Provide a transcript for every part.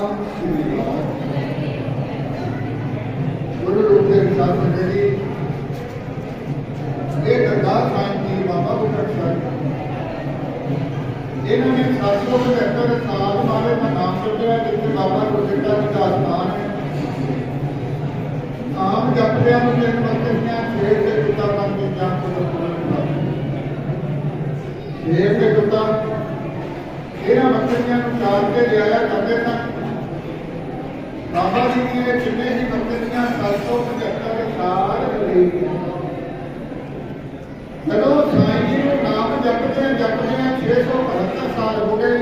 ਸ੍ਰੀ ਅਕਾਲ ਗੁਰੂ ਰੂਪ ਦੇ ਵਿਚਾਰ ਮੰਡੇ ਜੀ ਇਹ ਦਰਗਾਹ ਸਾਹਿਬ ਦੀ ਬਾਬਾ ਬੁੱਢਾ ਸਾਹਿਬ ਇਹਨਾਂ ਨੇ 775 ਸਾਲ ਬਾਰੇ ਦਾ ਨਾਮ ਚੁੱਕਿਆ ਜਿੱਥੇ ਬਾਬਾ ਗੁਰਦਿੱਤਾ ਜੀ ਦਾ ਸਥਾਨ ਹੈ। ਆਮ ਜਪਦਿਆਂ ਨੂੰ ਇੱਕ ਵਕਤ ਦੀਆਂ ਛੇੜ ਦੇ ਪਿਤਾ ਬਣ ਕੇ ਜਪ ਤੋਂ ਪੂਰਨ ਛੇੜ ਦੇ ਪਿਤਾ ਇਹਨਾਂ ਬੱਚਿਆਂ ਨੂੰ ਚਾਰ ਕੇ ਲਿਆਇਆ ਕਰਦੇ ਸਨ ਬਾਬਾ ਜੀ ਨੇ ਜਿੰਨੇ ਹੀ ਬੱਚਿਆਂ 775 ਸਾਲ ਲਈ ਜਦੋਂ ਸਾਈਂ ਜੀ ਨੂੰ ਨਾਮ ਜਪਦੇ ਜਪਦੇ 672 ਸਾਲ ਹੋ ਗਏ,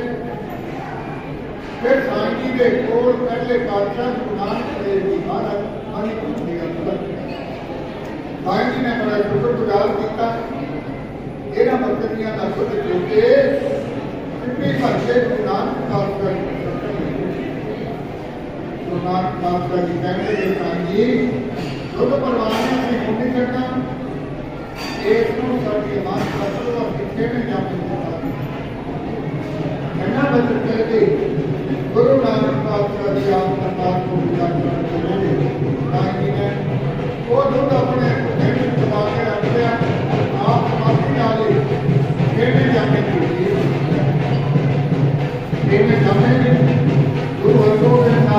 ਫਿਰ ਸਾਈਂ ਜੀ ਦੇ ਕੋਲ ਪਹਿਲੇ ਪਾਤਸ਼ਾਹ ਗੁਰੂ ਨਾਨਕ ਦੇਵ ਜੀ ਮਹਾਰਾਜ ਮਨੀ ਪੁੱਛੇ ਅੰਦਰ ਸਾਈਂ ਜੀ ਨੇ ਬੜਾ ਸ਼ੁਕਰਗੁਜ਼ਾਰ ਕੀਤਾ। ਇਹਨਾਂ ਮੰਤਰੀਆਂ ਦਾ ਸੁਧ ਚੁੱਕੇ ਕਿੰਨੇ ਭਰਦੇ ਗੁਰੂ ਨਾਨਕ गुरुनाथ दास का गीता में ये सांगी जो तो परवाने से मुंडी करना एक तो सर के मास करते और पीछे में जाते हैं कहना बचत कर दी गुरु नानक दास का जी आप सरकार को पूजा करते हैं ताकि मैं वो जो अपने धैर्य बता के रखते हैं आप समाधि डाले खेलने जाने के लिए खेलने जाने के लिए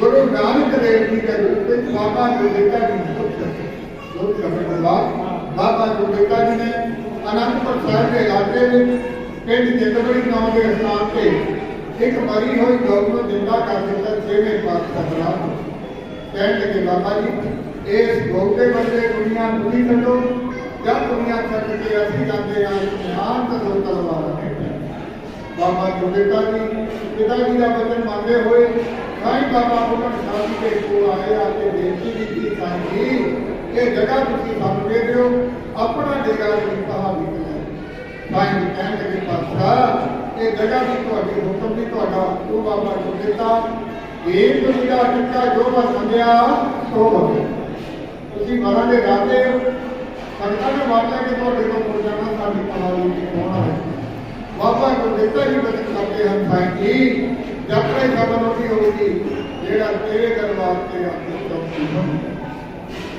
ਗੁਰੂ ਨਾਨਕ ਦੇਵ ਜੀ ਦੇ ਰੂਪ ਵਿੱਚ ਬਾਬਾ ਗੁਰਦਿੱਤਾ ਜੀ ਨੂੰ ਪੁੱਛਿਆ ਜੋ ਬਾਬਾ ਗੁਰਦਿੱਤਾ ਜੀ ਨੇ ਅਨੰਦਪੁਰ ਸਾਹਿਬ ਦੇ ਇਲਾਕੇ ਵਿੱਚ ਪਿੰਡ ਜਿੰਦਵੜੀ ਨਾਮ ਦੇ ਸਥਾਨ ਤੇ ਇੱਕ ਮਰੀ ਹੋਈ ਗਊ ਨੂੰ ਜਿੰਦਾ ਕਰ ਦਿੱਤਾ, ਜਿਵੇਂ ਪਾਤਸ਼ਾਹ ਬਣਾ ਕਹਿਣ ਲੱਗੇ, ਬਾਬਾ ਜੀ, ਇਸ ਗਊ ਦੇ ਬਦਲੇ ਦੁਨੀਆ ਨੂੰ ਨਹੀਂ ਛੱਡੋ। ਜਾਂ ਦੁਨੀਆ ਛੱਡ ਕੇ ਅਸੀਂ ਜਾਂਦੇ ਹਾਂ ਇਮਾਨ ਤਾਂ ਦੋ ਨੇ ਬਾਬਾ ਗੁਰਦਿੱਤਾ ਜੀ ਪਿਤਾ ਜੀ ਦਾ ਬਚਨ ਮੰਨਦੇ ਹੋਏ ਸਾਈਂ ਬਾਬਾ ਬੁੱਢਾ ਸਾਹਿਬ ਜੀ ਦੇ ਕੋਲ ਆਏ ਆ ਕੇ ਬੇਨਤੀ ਕੀਤੀ ਸਾਈਂ ਜੀ ਇਹ ਜਗ੍ਹਾ ਤੁਸੀਂ ਸਾਨੂੰ ਦੇ ਦਿਓ ਆਪਣਾ ਡੇਰਾ ਜੀ ਕਹਾ ਵੀ ਹੈ ਸਾਈਂ ਜੀ ਕਹਿਣ ਲੱਗੇ ਪਾਤਸ਼ਾਹ ਇਹ ਜਗ੍ਹਾ ਵੀ ਤੁਹਾਡੀ ਹੁਕਮ ਦੀ ਤੁਹਾਡਾ ਉਹ ਬਾਬਾ ਗੁਰਦਿੱਤਾ ਇਹ ਦੁਨੀਆ ਟਿੱਕਾ ਜੋ ਮੈਂ ਮੰਗਿਆ ਸੋ ਮੰਗਿਆ ਤੁਸੀਂ ਮਰਾਂ ਦੇ ਰਾਜੇ ਹੋ ਸੰਗਤਾਂ ਨੇ ਵਾਪਿਆ ਕਿ ਤੁਹਾਡੇ ਕੋਲ ਮੁੜ ਜਾਣਾ ਸਾਡੀ ਕਹਾਣੀ ਦੀ ਹੋਣਾ नेता की मदद करते हैं ताकि यात्रा समानोटी होगी जेड़ा तेरे घर वास्ते अपने चौथम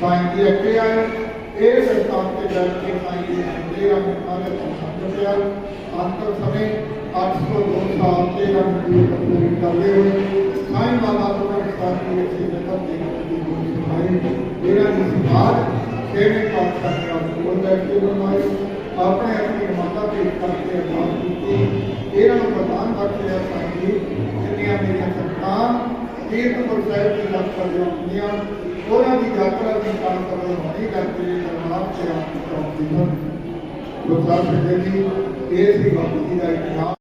ताकि अके आए ये संस्थान के दर के ताकि तेरा मुख्यालय संस्थान से अंतर समय आठ सौ दो साल तेरह मजदूर करते हुए साई बाबा को संस्थान की अच्छी नज़र देने की कोशिश करें मेरा इस बात कहने का बोल बैठे बनवाई। अपने ਨੂੰ ਪ੍ਰਦਾਨ ਬਖਸ਼ਿਆ ਜਿੰਨੀਆਂ ਮੇਰੀਆਂ ਸਰਕਾਰ ਕੀਰਤਪੁਰ ਸਾਹਿਬ ਦੀ ਯਾਤਰਾ ਜੋ ਹੁੰਦੀਆਂ, ਉਹਨਾਂ ਦੀ ਯਾਤਰਾ ਦੀ ਕੰਮ ਕਰਨ ਹੋਣੀ ਕਰਕੇ ਦਰਬਾਰ ਤੇ ਆਪ ਪਹੁੰਚਦੀ ਹਨ ਗੁਰਦਾਸ ਜੀ, ਇਹ ਸੀ ਬਾਬੂ ਜੀ ਦਾ ਇਤਿਹਾਸ।